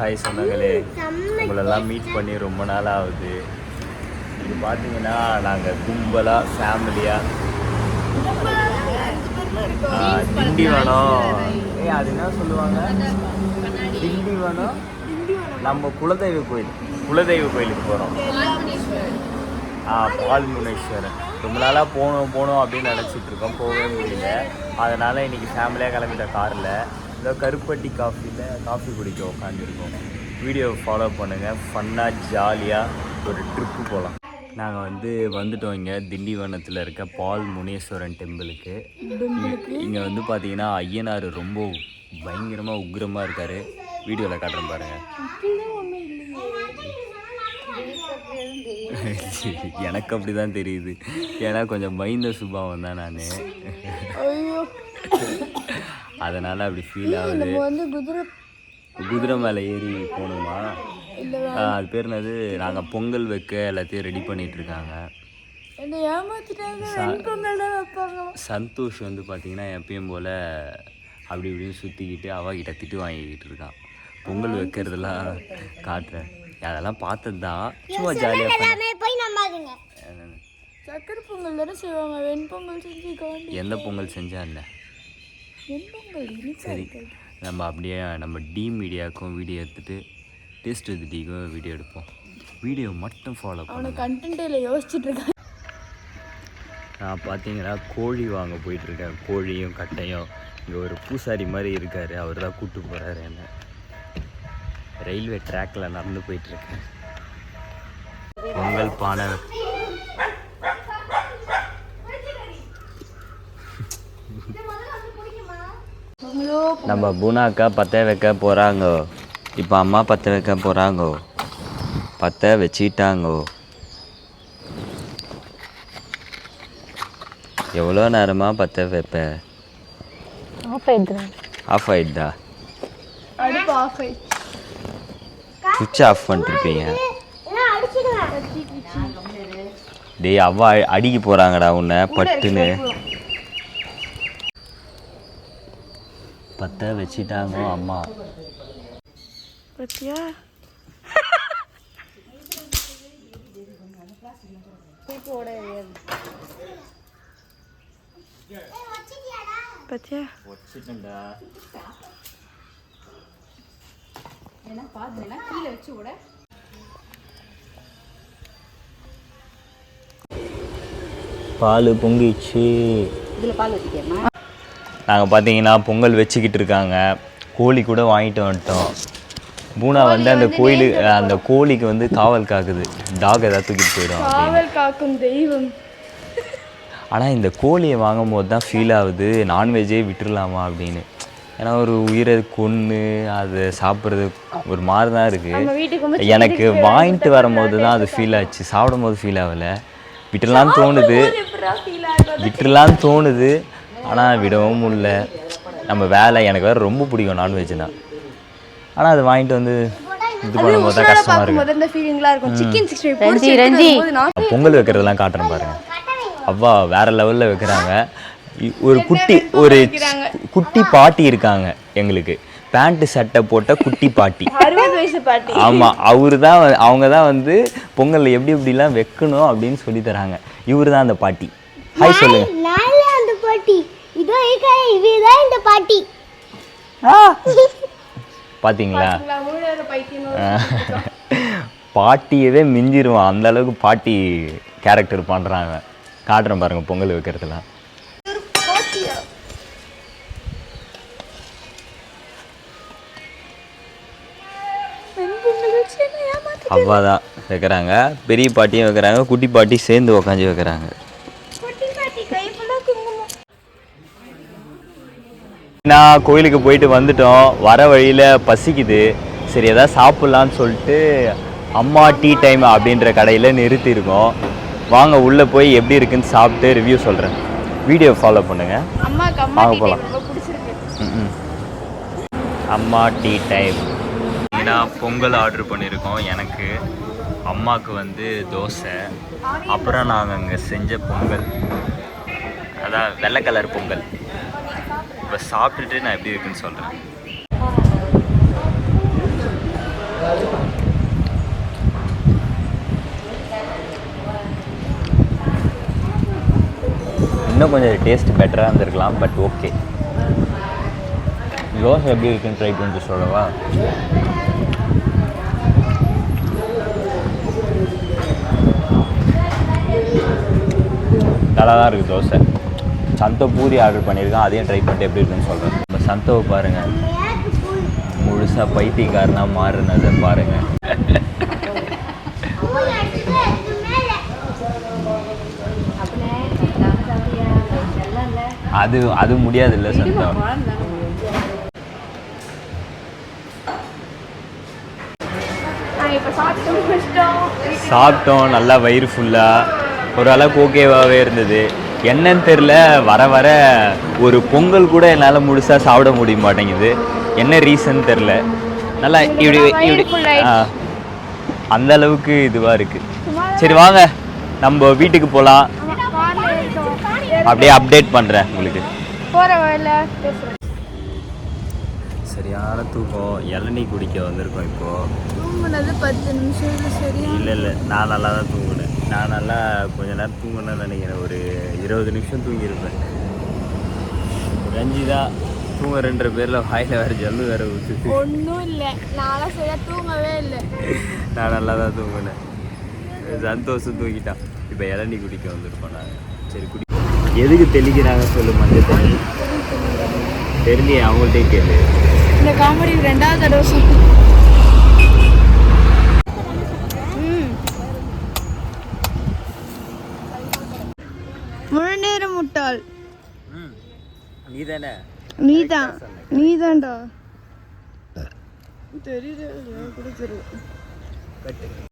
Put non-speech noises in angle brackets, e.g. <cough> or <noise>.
Hi சொந்தங்களே உங்களெல்லாம் meet பண்ணி ரொம்ப நாள் ஆகுது இது பார்த்தீங்கன்னா நாங்கள் கும்பலாக ஃபேமிலியாக திண்டிவனம் ஏய் அது என்ன சொல்லுவாங்க? திண்டிவனம் நம்ம குலதெய்வ கோயில். குலதெய்வ கோயிலுக்கு போகிறோம் ஆ பால்முனேஸ்வரன் ரொம்ப நாளாக போகணும் போகணும் அப்படின்னு நினச்சிட்டு இருக்கோம். போகவே முடியல. அதனால் இன்னைக்கு ஃபேமிலியாக கிளம்பிட்ட காரில். இந்த கருப்பட்டி காஃபியில் காஃபி குடிக்க உட்காந்துருக்கோம் வீடியோ ஃபாலோ பண்ணுங்கள் ஃபன்னாக ஜாலியாக ஒரு ட்ரிப்பு போகலாம் நாங்கள் வந்து வந்துட்டோம் இங்கே. திண்டிவனத்தில் இருக்க பால் முனேஸ்வரன் டெம்பிளுக்கு. இங்கே வந்து பார்த்தீங்கன்னா ஐயனார் ரொம்ப பயங்கரமாக உக்கிரமாக இருக்கார். வீடியோவில் காட்டுறேன் பாருங்கள் <laughs> எனக்கு அப்படி தான் தெரியுது. ஏன்னா கொஞ்சம் பயந்த சுபாவம் தான் நான். <laughs> அதனால் அப்படி ஃபீல் ஆகுது. நம்ம வந்து குதிரை குதிரை மேலே ஏறி போகணுமா? அது பேர் என்னது? நாங்கள் பொங்கல் வைக்க எல்லாத்தையும் ரெடி பண்ணிட்டு இருக்காங்க. என்னை ஏமாத்திட்டாங்க? வெண்பொங்கல் தான் வைப்பாங்க. சந்தோஷ் வந்து பார்த்தீங்கன்னா எப்பயும் போல் அப்படி இப்படின்னு சுற்றிக்கிட்டு அவகிட்ட திட்டு வாங்கிக்கிட்டு இருக்கான் பொங்கல் வைக்கிறதெல்லாம் காட்டுறேன். அதெல்லாம் பார்த்தது தான் சும்மா ஜாலியாக சக்கரை பொங்கல் தானே செய்வாங்க? வெண்பொங்கல் செஞ்சு காண்டி. எந்த பொங்கல் செஞ்சா என்ன? சரி. நம்ம அப்படியே நம்ம டி மீடியாவுக்கும் வீடியோ எடுத்துட்டு டேஸ்ட் வித் டீக்கும் வீடியோ எடுப்போம். வீடியோ மட்டும் ஃபாலோ பண்ணுங்க. கண்டென்ட் இல்லை யோசிச்சுட்டு இருக்கான் நான் பார்த்தீங்கன்னா கோழி வாங்க போயிட்டுருக்கேன். கோழியும் கட்டையும். இங்கே ஒரு பூசாரி மாதிரி இருக்கார். அவர் தான் கூப்பிட்டு போகிறாரு என்ன. ரயில்வே ட்ராக்ல நடந்து போயிட்டுருக்கேன். பொங்கல் பானை நம்ம பூனாக்கா பற்ற வைக்க போகிறாங்க இப்போ அம்மா பற்ற வைக்க போகிறாங்க பற்ற வச்சிட்டாங்கோ. எவ்வளோ நேரமாக பற்ற வைப்ப? ஆஃப் ஆயிடுதா. சுவிட்ச் ஆஃப் பண்ணிருப்பீங்க அடிச்சிடுவேன் டேய் அவ்வா அடிக்க போகிறாங்கடா உன்னை பட்டுன்னு. பற்ற வச்சிட்டாங்க அம்மா. பத்தியா? பத்தியா? வச்சுட்டேன்டா. பால் பொங்கிச்சு நாங்கள் பார்த்தீங்கன்னா பொங்கல் வச்சுக்கிட்டு இருக்காங்க. கோழி கூட வாங்கிட்டு வந்துட்டோம். பூனா வந்து அந்த கோயிலு அந்த கோழிக்கு வந்து காவல் காக்குது. டாக் ஏதாவது தூக்கிட்டு போயிடும் காவல் காக்கும் தெய்வம். ஆனால் இந்த கோழியை வாங்கும் போது தான் ஃபீல் ஆகுது. நான்வெஜ்ஜே விட்டுறலாமா அப்படின்னு. ஏன்னா ஒரு உயிரை கொன்று அதை சாப்பிட்றது ஒரு மாதிரி தான் இருக்குது எனக்கு வாங்கிட்டு வரும்போது தான் அது ஃபீல் ஆச்சு. சாப்பிடும் போது ஃபீல் ஆகலை. விட்டுறலான்னு தோணுது. விட்டுறலான்னு தோணுது. ஆனால் விடவும் முடியல. நம்ம வேலை எனக்கு வேறு ரொம்ப பிடிக்கும் நான்வெஜ்னா ஆனால் அது வாங்கிட்டு வந்து இது பண்ணும்போது தான் கஷ்டமாக இருக்கும். பொங்கல் வைக்கிறதெல்லாம் காட்டுறேன் பாருங்க. அவ்வா வேற லெவல்ல வைக்கிறாங்க. ஒரு குட்டி ஒரு குட்டி பாட்டி இருக்காங்க எங்களுக்கு. பேண்ட் சட்டை போட்ட குட்டி பாட்டி. அறுபது வயசு பாட்டி. ஆமா அவரு தான் அவங்க தான் வந்து பொங்கல்ல எப்படி எப்படிலாம் வைக்கணும் அப்படின்னு சொல்லி தராங்க. இவரு தான் அந்த பாட்டி. ஹாய் சொல்லுங்க நாளே அந்த பாட்டி இதோ இருக்கா இதுதான் இந்த பாட்டி. <laughs> பாத்தீங்களா? <laughs> பாட்டியவே மிஞ்சிருவான். அந்த அளவுக்கு பாட்டி கேரக்டர் பண்றாங்க. காட்டுறேன் பாருங்க பொங்கல் வைக்கிறதுலாம் ஏமாத்து அவ்வா தான் வைக்கிறாங்க. பெரிய பாட்டியும் வைக்கிறாங்க. குட்டி பாட்டி சேர்ந்து உக்காந்து வைக்கிறாங்க குட்டி பாட்டி கை ஃபுல்லா குங்குமம் நான் கோயிலுக்கு போயிட்டு வந்துட்டோம். வர வழியில் பசிக்குது. சரி எதாவது சாப்பிட்லான்னு சொல்லிட்டு அம்மா டீ டைம் அப்படின்ற கடையில் நிறுத்தியிருக்கோம் வாங்க உள்ளே போய் எப்படி இருக்குன்னு சாப்பிட்டு ரிவ்யூ சொல்கிறேன் வீடியோ ஃபாலோ பண்ணுங்கள் வாங்க ம்ம். அம்மா டீ டைம். நான் பொங்கல் ஆர்டர் பண்ணியிருக்கோம். எனக்கு அம்மாவுக்கு வந்து தோசை. அப்புறம் நாங்கள் அங்கே செஞ்ச பொங்கல். அதான் வெள்ளை கலர் பொங்கல். இப்போ சாப்பிட்டுட்டு நான் எப்படி இருக்குன்னு சொல்கிறேன் இன்னும் கொஞ்சம் டேஸ்ட் பெட்டராக இருந்திருக்கலாம் பட் ஓகே தோசை எப்படி இருக்குன்னு ட்ரை பண்ணிட்டு சொல்லவா? நல்லா தான் இருக்குது தோசை. சந்தோ பூரி ஆர்டர் பண்ணியிருக்கேன் அதையும் ட்ரை பண்ணிட்டு எப்படி இருக்குன்னு சொல்கிறேன் நம்ம சந்தோவை பாருங்கள் முழுசாக பைத்தியக்காரனாக மாறுனதை பாருங்கள் அது அது முடியாது இல்லை சந்தோ. சாப்பிட்டோம் நல்லா வயிறு ஃபுல்லாக ஓரளவுக்கு ஓகேவாகவே இருந்தது. என்னன்னு தெரில வர வர ஒரு பொங்கல் கூட என்னால் முழுசாக சாப்பிட முடிய மாட்டேங்குது. என்ன ரீசன் தெரில நல்லா இப்படி இப்படி. அந்த அளவுக்கு இதுவாக இருக்குது சரி வாங்க. நம்ம வீட்டுக்கு போகலாம் அப்படியே அப்டேட் பண்ணுறேன் உங்களுக்கு. போகிற சரியான தூக்கம். இளநீ குடிக்க வந்திருக்கோம் இப்போது தூங்குனது பத்து நிமிஷம் இல்லை இல்லை இல்லை. நான் நல்லா தான் தூங்கினேன். நான் நல்லா கொஞ்ச நேரம் தூங்கினேன்னு நினைக்கிறேன். ஒரு இருபது நிமிஷம் தூங்கியிருப்பேன். ரஞ்சிதா தூங்குறன்ற பேரில் வாயில் வேறு ஜல்லு வேறு ஊற்றுது ஒன்றும் இல்லை. நான்லாம் சரியாக தூங்கவே இல்லை. நான் நல்லா தான் தூங்கினேன். சந்தோஷம் தூங்கிட்டான் இப்போ இளநீ குடிக்க வந்திருக்கோம் நாங்கள் சரி குடி. எதுக்கு தெளிக்கிறாங்க சொல்லு மஞ்சள் தண்ணி? தெரியலையே அவங்கள்ட்டே கேளு. இந்த காமெடி ரெண்டாவது தடவை ம். முழு நேர முட்டாள். ம். நீ தானே நீதான் நீதான்டா தெரியல கூட தெரியல கட்டு.